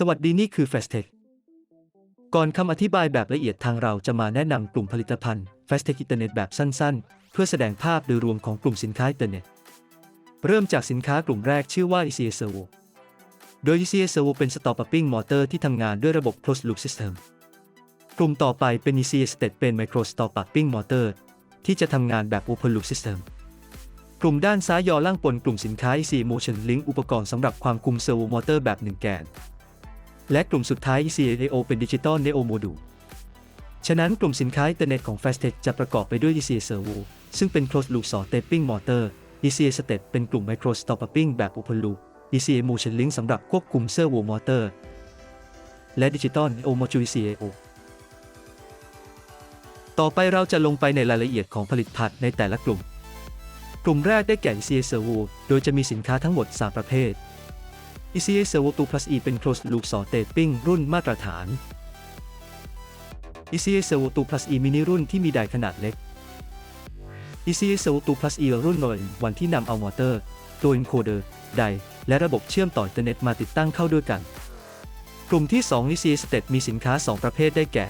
สวัสดีนี่คือ Fastech ก่อนคำอธิบายแบบละเอียดทางเราจะมาแนะนำกลุ่มผลิตภัณฑ์ Fastech Internet แบบสั้นๆ เพื่อแสดงภาพโดยรวมของกลุ่มสินค้าอินเทอร์เน็ต เริ่มจากสินค้ากลุ่มแรกชื่อว่า ECA Servo โดย ECA Servo เป็น Stop Upping Motor ที่ทำงานด้วยระบบ Closed Loop System กลุ่มต่อไปเป็น ECA State เป็น Micro Stop Upping Motor ที่จะทำงานแบบ Open Loop System กลุ่มด้านซ้ายยอล่างปนกลุ่มสินค้า EC Motion Link อุปกรณ์สำหรับความคุมเซอร์โวมอเตอร์แบบ1แกน และกลุ่มสุดท้าย ECAO เป็น Digital Neo Module ฉะนั้นกลุ่มสินค้าอินเทอร์เน็ตของ Fastech จะประกอบไปด้วย ECA Servo ซึ่งเป็น Closed Loop Saw Tapping Motor ECA Step เป็นกลุ่ม Micro s t o p p i n g แบบ Open Loop ECA Motion Link สำหรับควบคุม Servo Motor และ Digital Neo Module ECAO ต่อไปเราจะลงไปในรายละเอียดของผลิตภัณฑ์ในแต่ละกลุ่ม กลุ่มแรกได้แก่ ECA Servo โดยจะมีสินค้าทั้งหมด 3 ประเภท ECA Servo 2 plus E เป็น Closed Loop Saw Taping รุ่นมาตรฐาน ECA Servo 2 plus E Mini รุ่นที่มีไดขนาดเล็ก ECA Servo 2 plus E รุ่นนอยวันที่นำเอามอเตอร์ ตัว encoder ได และระบบเชื่อมต่ออินเทอร์เน็ตมาติดตั้งเข้าด้วยกัน กลุ่มที่ 2 ECA State มีสินค้า 2 ประเภทได้แก่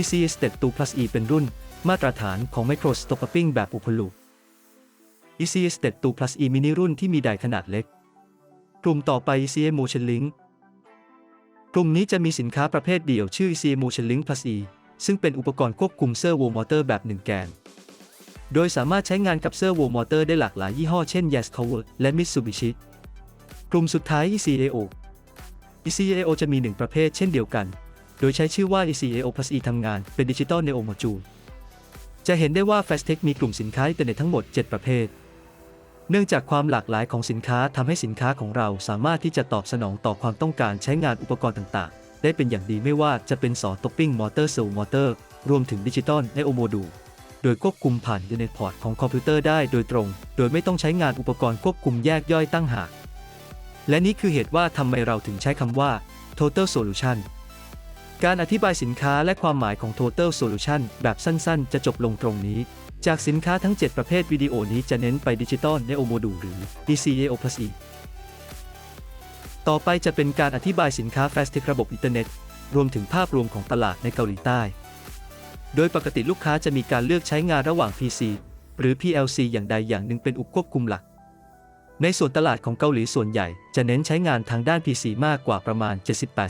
ECA State 2 plus E เป็นรุ่น มาตรฐานของ Micro Stopping แบบ Open Loop ECA State 2 plus E Mini รุ่นที่มีไดขนาดเล็ก กลุ่มต่อไป ECA Motion Link กลุ่มนี้จะมีสินค้าประเภทเดี่ยวชื่อ c m o t i o n Link Plus E ซึ่งเป็นอุปกรณ์ควบคุมเซอร์โวมอเตอร์แบบ 1 แกน โดยสามารถใช้งานกับเซอร์โวมอเตอร์ได้หลากหลายยี่ห้อเช่น Yaskawa และ Mitsubishi กลุ่มสุดท้าย ECAO ECAO จะมี 1 ประเภทเช่นเดียวกัน โดยใช้ชื่อว่า ECAO Plus E ทำงานเป็น Digital Neo Module จะเห็นได้ว่า Fastech มีกลุ่มสินค้าอินเทอร์เน็ตทั้งหมด 7 ประเภท เนื่องจากความหลากหลายของสินค้าทำให้สินค้าของเราสามารถที่จะตอบสนองต่อความต้องการใช้งานอุปกรณ์ต่างๆ ได้เป็นอย่างดีไม่ว่าจะเป็นสอต o ปปิ้งมอเตอร์เซลมอเตอร์ รวมถึงดิจิตอลและโอโมดูโดยควบคุมผ่านอินเน็ตพอร์ตของคอมพิวเตอร์ได้โดยตรง โดยไม่ต้องใช้งานอุปกรณ์ควบคุมแยกย่อยตั้งหาก และนี่คือเหตุว่าทำไมเราถึงใช้คำว่า total solution การอธิบายสินค้าและความหมายของ total solution แบบสั้นๆ จะจบลงตรงนี้ จากสินค้าทั้ง 7 ประเภทวิดีโอนี้จะเน้นไปดิจิตอลในโอโมดูหรือ DCAO Plus E ต่อไปจะเป็นการอธิบายสินค้า Fastech ระบบอินเทอร์เน็ต รวมถึงภาพรวมของตลาดในเกาหลีใต้ โดยปกติลูกค้าจะมีการเลือกใช้งานระหว่าง PC หรือ PLC อย่างใดอย่างหนึ่งเป็นอุปควบคุมหลัก ในส่วนตลาดของเกาหลีส่วนใหญ่จะเน้นใช้งานทางด้าน PC มากกว่าประมาณ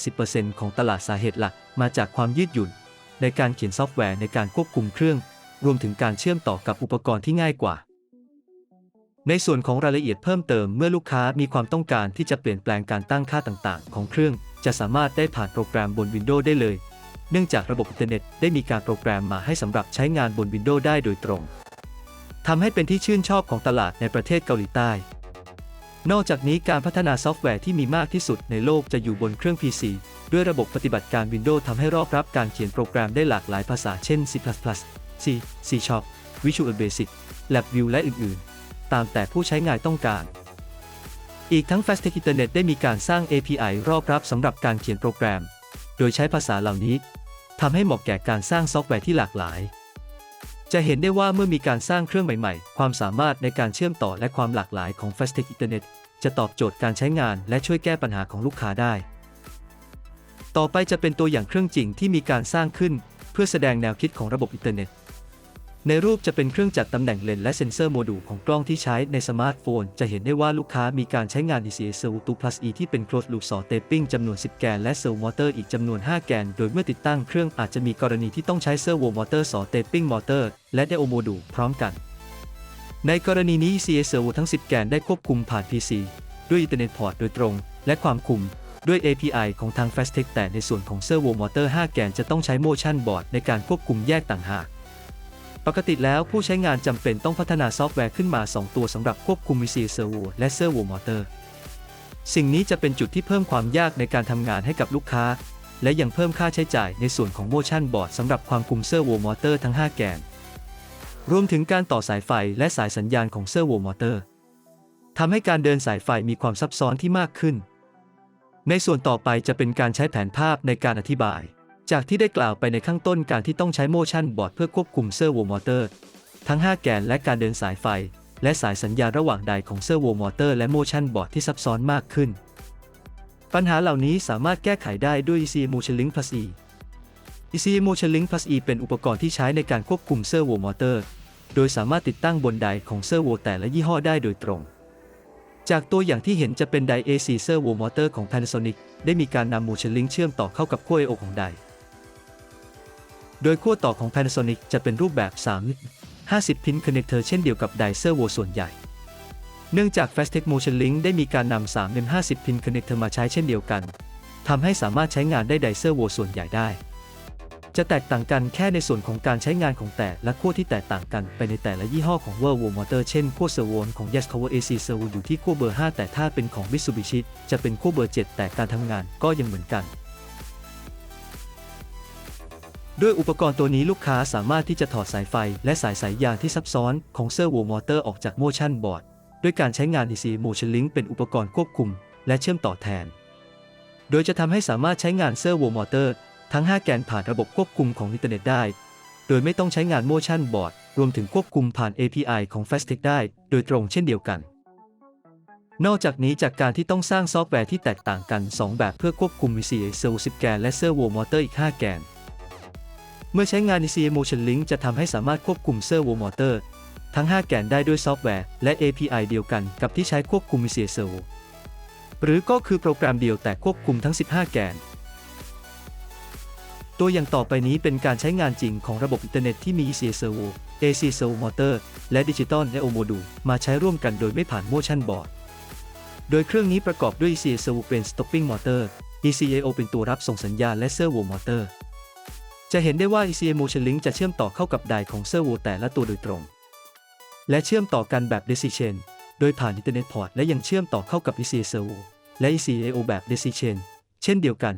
70-80%ของตลาดสาเหตุหลัก มาจากความยืดหยุ่น ในการเขียนซอฟต์แวร์ในการควบคุมเครื่อง รวมถึงการเชื่อมต่อกับอุปกรณ์ที่ง่ายกว่า ในส่วนของรายละเอียดเพิ่มเติมเมื่อลูกค้ามีความต้องการที่จะเปลี่ยนแปลงการตั้งค่าต่างๆ ของเครื่อง จะสามารถได้ผ่านโปรแกรมบน Windows ได้เลย เนื่องจากระบบอินเทอร์เน็ตได้มีการโปรแกรมมาให้สำหรับใช้งานบน Windows ได้โดยตรงทำให้เป็นที่ชื่นชอบของตลาดในประเทศเกาหลีใต้ นอกจากนี้การพัฒนาซอฟต์แวร์ที่มีมากที่สุดในโลกจะอยู่บนเครื่อง PC ด้วยระบบปฏิบัติการ Windows ทำให้รอบรับการเขียนโปรแกรมได้หลากหลายภาษาเช่น C++, C, C Sharp, Visual Basic, LabVIEW และอื่นๆ ตามแต่ผู้ใช้งานต้องการ อีกทั้ง Fastech Internet ได้มีการสร้าง API รอบรับสำหรับการเขียนโปรแกรม โดยใช้ภาษาเหล่านี้ทำให้เหมาะแก่การสร้างซอฟต์แวร์ที่หลากหลาย จะเห็นได้ว่าเมื่อมีการสร้างเครื่องใหม่ๆ ความสามารถในการเชื่อมต่อและความหลากหลายของ Fastech Internet จะตอบโจทย์การใช้งานและช่วยแก้ปัญหาของลูกค้าได้ ต่อไปจะเป็นตัวอย่างเครื่องจริงที่มีการสร้างขึ้น เพื่อแสดงแนวคิดของระบบอินเทอร์เน็ต ในรูปจะเป็นเครื่องจัดตำแหน่งเลนและเซ็นเซอร์โมดูลของกล้องที่ใช้ในสมาร์ทโฟน จะเห็นได้ว่าลูกค้ามีการใช้งาน ECA Servo 2 Plus E ที่เป็น Closed Loop Saw Taping จำนวน 10 แกน และ Servo Motor อีกจำนวน 5 แกน โดยเมื่อติดตั้งเครื่องอาจจะมีกรณีที่ต้องใช้ Servo Motor Saw Taping Motor และ Deo Module พร้อมกัน ในกรณีนี้ ECA Servo ทั้ง 10 แกนได้ควบคุมผ่าน PC ด้วยอินเทอร์เน็ตพอร์ตโดยตรง และความคุมด้วย API ของทาง Fastech แต่ในส่วนของ Servo Motor 5แกนจะต้องใช้ Motion Board ในการควบคุมแยกต่างหาก ปกติแล้วผู้ใช้งานจำเป็นต้องพัฒนาซอฟต์แวร์ขึ้นมา 2 ตัวสำหรับควบคุม VC Servo และ Servo Motor สิ่งนี้จะเป็นจุดที่เพิ่มความยากในการทำงานให้กับลูกค้า และยังเพิ่มค่าใช้จ่ายในส่วนของ Motion Board สำหรับความคุม Servo Motor ทั้ง 5 แกน รวมถึงการต่อสายไฟและสายสัญญาณของ Servo Motor ทำให้การเดินสายไฟมีความซับซ้อนที่มากขึ้น ในส่วนต่อไปจะเป็นการใช้แผนภาพในการอธิบาย จากที่ได้กล่าวไปในข้างต้นการที่ต้องใช้ motion board เพื่อควบคุมเซอร์โวมอเตอร์ ทั้ง 5 แกนและการเดินสายไฟ และสายสัญญาณระหว่างใดของเซอร์โวมอเตอร์และ motion board ที่ซับซ้อนมากขึ้น ปัญหาเหล่านี้สามารถแก้ไขได้ด้วย EC Motion Link Plus E EC Motion Link Plus E เป็นอุปกรณ์ที่ใช้ในการควบคุมเซอร์โวมอเตอร์ โดยสามารถติดตั้งบนไดของเซอร์โวแต่ละยี่ห้อได้โดยตรงจากตัวอย่างที่เห็นจะเป็นได AC เซอร์โวมอเตอร์ของ Panasonic ได้มีการนำ Motion Link เชื่อมต่อเข้ากับขั้ว I/O ของได โดยขั้วต่อของ Panasonic จะเป็นรูปแบบ 3 50 พิน connector เช่นเดียวกับไดเซอร์โวส่วนใหญ่ เนื่องจาก Fastech Motion Link ได้มีการนำ3 m 50 พิน connector มาใช้เช่นเดียวกันทำให้สามารถใช้งานได้ไดเซอร์โวส่วนใหญ่ได้ จะแตกต่างกันแค่ในส่วนของการใช้งานของแต่และขั้วที่แตกต่างกันไปในแต่ละยี่ห้อของ World War Motor เช่นขั้วเซอร์โวของ Yaskawa AC Servo อยู่ที่ขั้วเบอร์ 5 แต่ถ้าเป็นของ Mitsubishi จะเป็นขั้วเบอร์ 7 แต่การทำงานก็ยังเหมือนกัน ด้วยอุปกรณ์ตัวนี้ลูกค้าสามารถที่จะถอดสายไฟ และสายสายยางที่ซับซ้อนของเซอร์โวมอเตอร์ออกจากโมชั่นบอร์ดด้วยการใช้งาน DC Motion Link เป็นอุปกรณ์ควบคุม และเชื่อมต่อแทน โดยจะทำให้สามารถใช้งานเซอร์โวมอเตอร์ทั้ง 5 แกนผ่านระบบควบคุมของอินเทอร์เน็ตได้ โดยไม่ต้องใช้งาน Motion Board รวมถึงควบคุมผ่าน API ของ Fastech ได้ โดยตรงเช่นเดียวกัน นอกจากนี้จากการที่ต้องสร้างซอฟต์แวร์ที่แตกต่างกัน 2 แบบเพื่อควบคุม VCA Servo 10แกนและ Servo Motor อีก 5 แกน เมื่อใช้งาน ECM Motion Link จะทำให้สามารถควบคุม Servo Motor ทั้ง 5 แกนได้ด้วยซอฟต์แวร์ และ API เดียวกันกับที่ใช้ควบคุม VCA Servo หรือก็คือโปรแกรมเดียวแต่ควบคุมทั้ง 15 แกน ตัวอย่างต่อไปนี้เป็นการใช้งานจริงของระบบอินเทอร์เน็ตที่มี ECA Servo AC Servo Motor และ Digital I/O Module มาใช้ร่วมกันโดยไม่ผ่าน Motion Board โดยเครื่องนี้ประกอบด้วย ECA Servo เป็น Stopping Motor ECAO เป็นตัวรับส่งสัญญาณและ Servo Motor จะเห็นได้ว่า ECA Motion Link จะเชื่อมต่อเข้ากับไดของ Servo แต่ละตัวโดยตรง และเชื่อมต่อกันแบบ Daisy Chain โดยผ่าน Ethernet Port และยังเชื่อมต่อเข้ากับ ECA Servo และ ECAO แบบ Daisy Chain เช่นเดียวกัน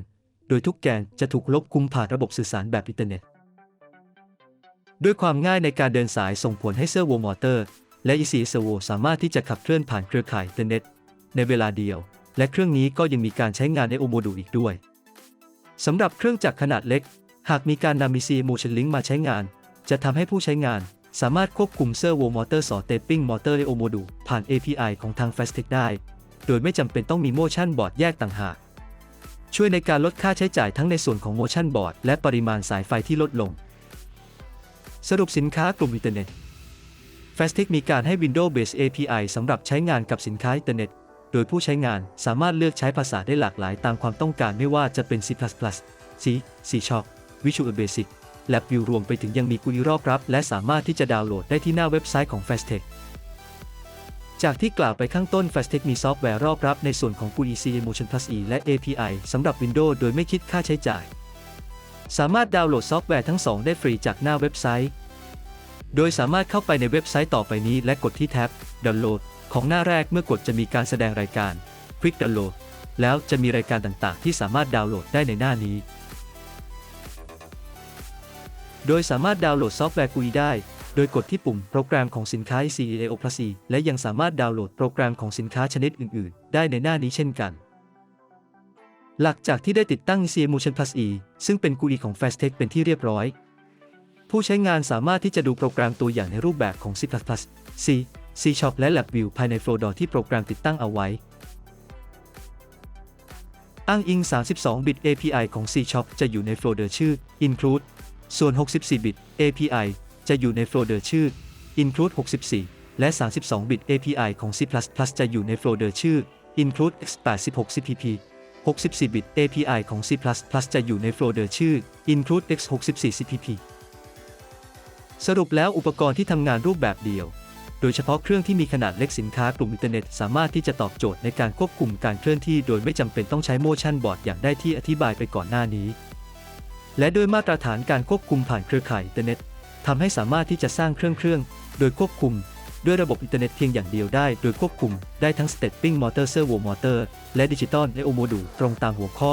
โดยทุกแกนจะถูกลบคุมผ่านระบบสื่อสารแบบอินเทอร์เน็ต ด้วยความง่ายในการเดินสายส่งผลให้เซอร์โวมอเตอร์ และ EC Servo สามารถที่จะขับเคลื่อนผ่านเครือข่ายอินเทอร์เน็ตในเวลาเดียว และเครื่องนี้ก็ยังมีการใช้งานในโอโมดูอีกด้วยสำหรับเครื่องจักรขนาดเล็ก หากมีการนำ EC Motion Link มาใช้งาน จะทำให้ผู้ใช้งาน สามารถควบคุมเซอร์โวมอเตอร์สอเตปปิ้งมอเตอร์ในโอโมดูผ่าน API ของทาง Fastech ได้ โดยไม่จำเป็นต้องมี Motion Board แยกต่างหาก ช่วยในการลดค่าใช้จ่ายทั้งในส่วนของ Motion Board และปริมาณสายไฟที่ลดลง สรุปสินค้ากลุ่มอินเทอร์เน็ต Fastech มีการให้ Windows Based API สำหรับใช้งานกับสินค้าอินเทอร์เน็ต โดยผู้ใช้งานสามารถเลือกใช้ภาษาได้หลากหลายตามความต้องการไม่ว่าจะเป็น C++, C, C Sharp, Visual Basic LabVIEW รวมไปถึงยังมี GUI รอบรับ และสามารถที่จะดาวน์โหลดได้ที่หน้าเว็บไซต์ของ Fastech จากที่กล่าวไปข้างต้น Fastech มีซอฟต์แวร์รอบรับในส่วนของ GUI ECA Motion Plus E และ API สำหรับ Windows โดยไม่คิดค่าใช้จ่าย สามารถดาวน์โหลดซอฟต์แวร์ทั้งสองได้ฟรีจากหน้าเว็บไซต์ โดยสามารถเข้าไปในเว็บไซต์ต่อไปนี้และกดที่แท็บ Download ของหน้าแรกเมื่อกดจะมีการแสดงรายการ Quick Download แล้วจะมีรายการต่างๆ ที่สามารถดาวน์โหลดได้ในหน้านี้ โดยสามารถดาวน์โหลดซอฟต์แวร์ GUI ได้ โดยกดที่ปุ่มโปรแกรมของสินค้า ECAO Plus และยังสามารถดาวน์โหลดโปรแกรมของสินค้าชนิดอื่น ๆ ได้ในหน้านี้เช่นกัน หลังจากที่ได้ติดตั้ง c m o t i o n Plus E ซึ่งเป็น GUI ของ Fastech เป็นที่เรียบร้อย ผู้ใช้งานสามารถที่จะดูโปรแกรมตัวอย่างในรูปแบบของ C++, C, C Sharp และ LabVIEW ภายในโฟลเดอร์ที่โปรแกรมติดตั้งเอาไว้อ้างอิง 32-bit API ของ C Sharp จะอยู่ในโฟลเดอร์ชื่อ include ส่วน 64-bit API จะอยู่ในโฟลเดอร์ชื่อ include 64 และ 32-bit API ของ C++ จะอยู่ในโฟลเดอร์ชื่อ include x86 CPP 64-bit API ของ C++ จะอยู่ในโฟลเดอร์ชื่อ include x64 CPP สรุปแล้วอุปกรณ์ที่ทำงานรูปแบบเดียว โดยเฉพาะเครื่องที่มีขนาดเล็กสินค้ากลุ่มอินเทอร์เน็ต สามารถที่จะตอบโจทย์ในการควบคุมการเคลื่อนที่ โดยไม่จำเป็นต้องใช้ motion board อย่างได้ที่อธิบายไปก่อนหน้านี้ และด้วยมาตรฐานการควบคุมผ่านเครือข่ายอินเทอร์เน็ตทำให้สามารถที่จะสร้างเครื่องเครื่อง โดยควบคุม ด้วยระบบอินเทอร์เน็ตเพียงอย่างเดียวได้ โดยควบคุมได้ทั้ง stepping motor servo motor และ digital I/O module ตรงตามหัวข้อ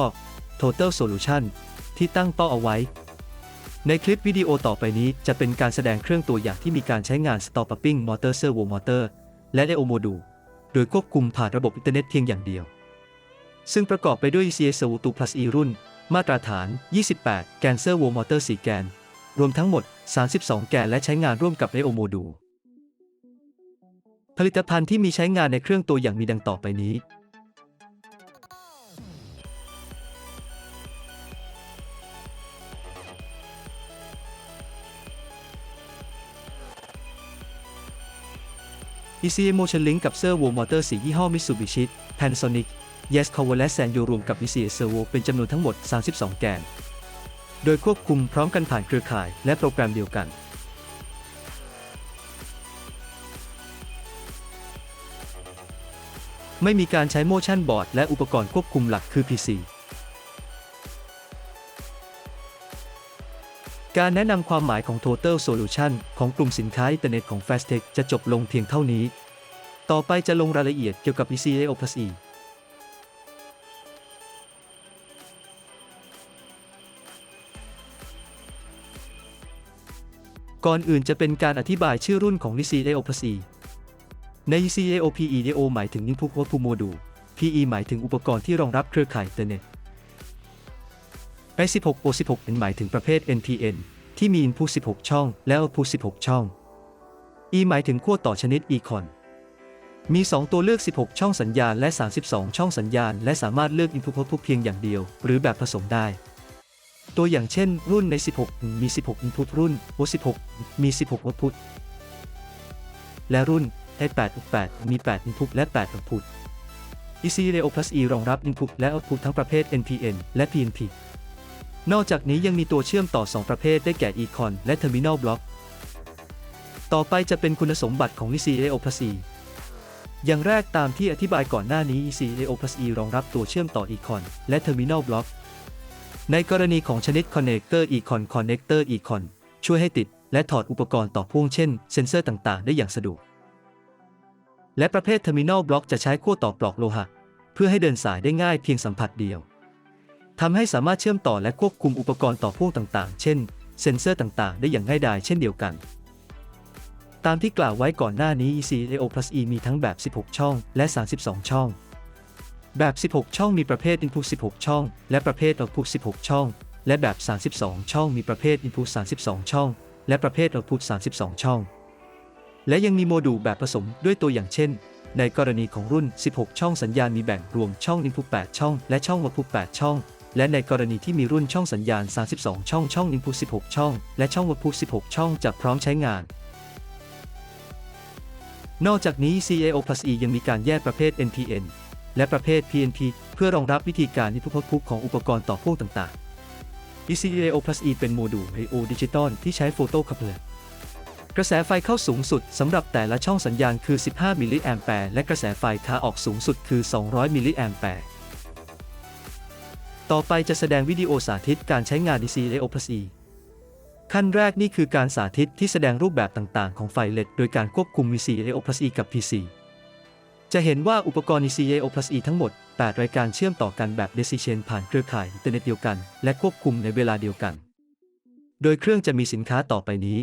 total solution ที่ตั้งเป้าเอาไว้ ในคลิปวิดีโอต่อไปนี้จะเป็นการแสดงเครื่องตัวอย่างที่มีการใช้งาน stopping motor servo motor และ I/O module โดยควบคุมผ่านระบบอินเทอร์เน็ตเพียงอย่างเดียว ซึ่งประกอบไปด้วย c s o 2 Plus E รุ่น มาตรฐาน 28 แกนเซอร์วงมอเตอร์ 4 แกน รวมทั้งหมด 32 แกนและใช้งานร่วมกับไดโอโมดูผลิตภัณฑ์ที่มีใช้งานในเครื่องตัวอย่างมีดังต่อไปนี้ ECM Motion Link กับเซอร์วงมอเตอร์สียี่ห้อ Mitsubishi Panasonic Yescow และ Sanyo รวมกับ ECA Servo เป็นจำนวนทั้งหมด 32 แกน โดยควบคุมพร้อมกันผ่านเครือข่ายและโปรแกรมเดียวกัน ไม่มีการใช้ Motion Board และอุปกรณ์ควบคุมหลักคือ PC การแนะนำความหมายของ Total Solution ของกลุ่มสินค้าอินเทอร์เน็ตของ Fastech จะจบลงเพียงเท่านี้ ต่อไปจะลงรายละเอียดเกี่ยวกับ ECAO Plus E ก่อนอื่นจะเป็นการอธิบายชื่อรุ่นของ ECAO Plus E ใน ECAO PEDO หมายถึง Input Output Module PE หมายถึงอุปกรณ์ที่รองรับเครือข่ายอินเทอร์เน็ต I16 O16 หมายถึงประเภท NPN ที่มี Input 16 ช่อง และ Output 16 ช่อง E หมายถึงขั้วต่อชนิด Econ มี 2 ตัวเลือก 16 ช่องสัญญาณ และ 32 ช่องสัญญาณ และสามารถเลือก Input Output เพียงอย่างเดียว หรือแบบผสมได้ ตัวอย่างเช่น รุ่นใน 16 มี 16 Input รุ่น O16 มี 16 Output และรุ่น i8 68มี 8 Input และ 8 Output ECREO Plus E รองรับ Input และ Output ทั้งประเภท NPN และ PNP นอกจากนี้ยังมีตัวเชื่อมต่อ 2 ประเภทได้แก่ Econ และ Terminal Block ต่อไปจะเป็นคุณสมบัติของ ECREO Plus E อย่างแรกตามที่อธิบายก่อนหน้านี้ ECREO Plus E รองรับตัวเชื่อมต่อ Econ และ Terminal Block ในกรณีของชนิด Connector Econ Connector Econ ช่วยให้ติดและถอดอุปกรณ์ต่อพ่วงเช่น เซ็นเซอร์ต่างๆ ได้อย่างสะดวก และประเภท Terminal Block จะใช้ขั้วต่อปลอกโลหะ เพื่อให้เดินสายได้ง่ายเพียงสัมผัสเดียวทำให้สามารถเชื่อมต่อและควบคุมอุปกรณ์ต่อพ่วงต่างๆ เช่น เซ็นเซอร์ต่างๆ ได้อย่างง่ายดายเช่นเดียวกัน ตามที่กล่าวไว้ก่อนหน้านี้ ECAO Plus E มีทั้งแบบ 16 ช่อง และ 32 ช่อง แบบ 16 ช่องมีประเภท Input 16 ช่อง และประเภท Output 16 ช่อง และแบบ 32 ช่องมีประเภท Input 32 ช่อง และประเภท Output 32 ช่อง และยังมีโมดูลแบบผสมด้วยตัวอย่างเช่น ในกรณีของรุ่น 16 ช่องสัญญาณมีแบ่งรวมช่อง Input 8 ช่อง และช่อง Output 8 ช่อง และในกรณีที่มีรุ่นช่องสัญญาณ 32 ช่อง ช่อง Input 16 ช่อง และช่อง Output 16 ช่องจะพร้อมใช้งานนอกจากนี้ CAO Plus E ยังมีการแยกประเภท NPN และประเภท PNP เพื่อรองรับวิธีการ Input Output ของอุปกรณ์ต่อพ่วงต่างๆ ECAO Plus E เป็นโมดูล I/O ดิจิตอลที่ใช้โฟโตคัพเลอร์กระแสไฟเข้าสูงสุดสำหรับแต่ละช่องสัญญาณคือ 15 มิลลิแอมแปร์และกระแสไฟขาออกสูงสุดคือ 200 มิลลิแอมแปร์ต่อไปจะแสดงวิดีโอสาธิตการใช้งาน ECAO Plus E ขั้นแรกนี่คือการสาธิตที่แสดงรูปแบบต่างๆ ของไฟ LED โดยการควบคุม ECAO Plus E กับ PC จะเห็นว่าอุปกรณ์ ECAO Plus E ทั้งหมด 8 รายการเชื่อมต่อกันแบบ Daisy Chain ผ่านเครือข่ายอินเทอร์เน็ตเดียวกัน และควบคุมในเวลาเดียวกัน โดยเครื่องจะมีสินค้าต่อไปนี้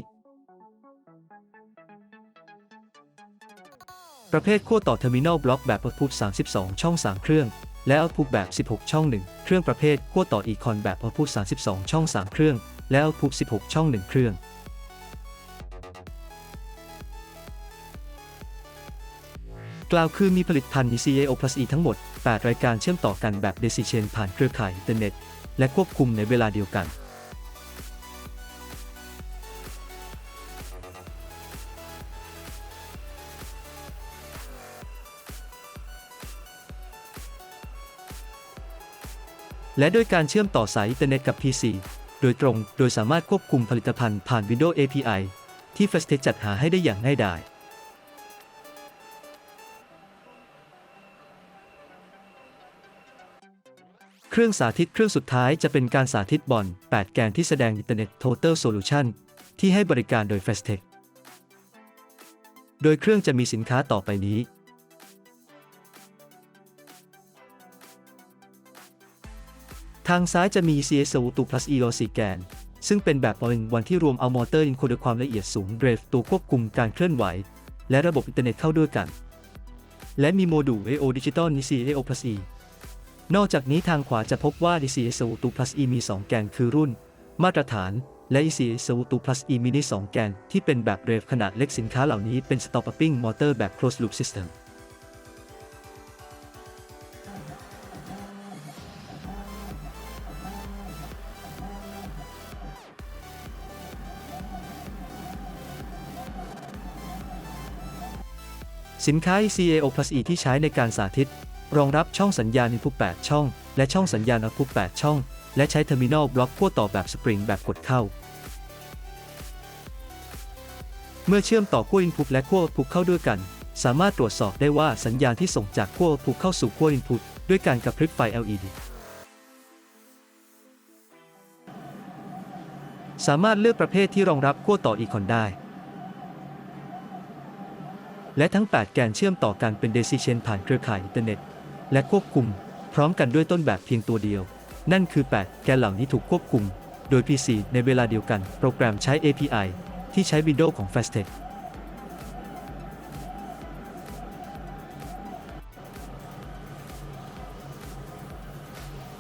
ประเภทขั้วต่อ Terminal Block แบบ Output 32 ช่อง 3 เครื่อง และ Output แบบ 16 ช่อง 1 เครื่องประเภทขั้วต่อ Econ แบบ Output 32 ช่อง 3 เครื่อง และ Output 16 ช่อง 1 เครื่อง กล่าวคือมีผลิตภัณฑ์ ECAO Plus E ทั้งหมด 8 รายการเชื่อมต่อกันแบบ Daisy Chain ผ่านเครือข่ายอินเทอร์เน็ต และควบคุมในเวลาเดียวกันและด้วยการเชื่อมต่อสายอินเทอร์เน็ตกับ PC โดยตรง โดยสามารถควบคุมผลิตภัณฑ์ผ่าน Windows API ที่ f a s t e จัดหาให้ได้อย่างง่ายดาย เครื่องสาธิตเครื่องสุดท้ายจะเป็นการสาธิตบอล 8 แกนที่แสดงอินเทอร์เน็ต Total Solution ที่ให้บริการโดย Fastech โดยเครื่องจะมีสินค้าต่อไปนี้ ทางซ้ายจะมี CSO ตู plus EO 4แกน ซึ่งเป็นแบบบอลวันที่รวมเอามอเตอร์อินโคดความละเอียดสูงเดรฟตัวควบคุมการเคลื่อนไหว และระบบอินเทอร์เน็ตเข้าด้วยกัน และมีโมดูล AO Digital CAO plus E นอกจากนี้ทางขวาจะพบว่า ECSO ตู plus E มี 2 แกนคือรุ่น มาตรฐานและ ECSO ตู plus E มีได้2แกน ที่เป็นแบบเรฟขนาดเล็กสินค้าเหล่านี้เป็น Stopping Motor แบบ Closed Loop System สินค้า ECAO Plus E ที่ใช้ในการสาธิต รองรับช่องสัญญาณ Input 8 ช่อง และช่องสัญญาณ Output 8 ช่อง และใช้ Terminal บล็อกขั้วต่อแบบสปริงแบบกดเข้า เมื่อเชื่อมต่อขั้ว Input และขั้ว Output เข้าด้วยกัน สามารถตรวจสอบได้ว่าสัญญาณที่ส่งจากขั้ว Output เข้าสู่ขั้ว Input ด้วยการกระพริบไฟ LED สามารถเลือกประเภทที่รองรับขั้วต่ออีคอนได้ และทั้ง 8 แกนเชื่อมต่อกันเป็น Decision ผ่านเครือข่ายอินเทอร์เน็ต และควบคุม พร้อมกันด้วยต้นแบบเพียงตัวเดียว นั่นคือ 8 แกนเหล่านี้ถูกควบคุม โดย PC ในเวลาเดียวกัน โปรแกรมใช้ API ที่ใช้ Windows ของ Fastech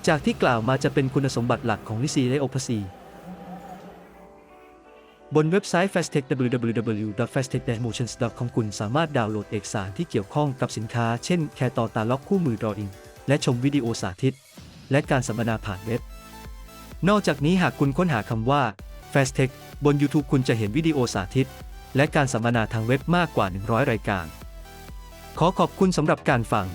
จากที่กล่าวมาจะเป็นคุณสมบัติหลักของ l i c y และ Opus E บนเว็บไซต์ Fastech www.fasttechmotions.com คุณสามารถดาวน์โหลดเอกสารที่เกี่ยวข้องกับสินค้า เช่น แคตอตาล็อกคู่มือ Drawing และชมวิดีโอสาธิต และการสัมมนาผ่านเว็บ นอกจากนี้หากคุณค้นหาคำว่า Fastech บน YouTube คุณจะเห็นวิดีโอสาธิต และการสัมมนาทางเว็บมากกว่า 100 รายการ ขอขอบคุณสำหรับการฟัง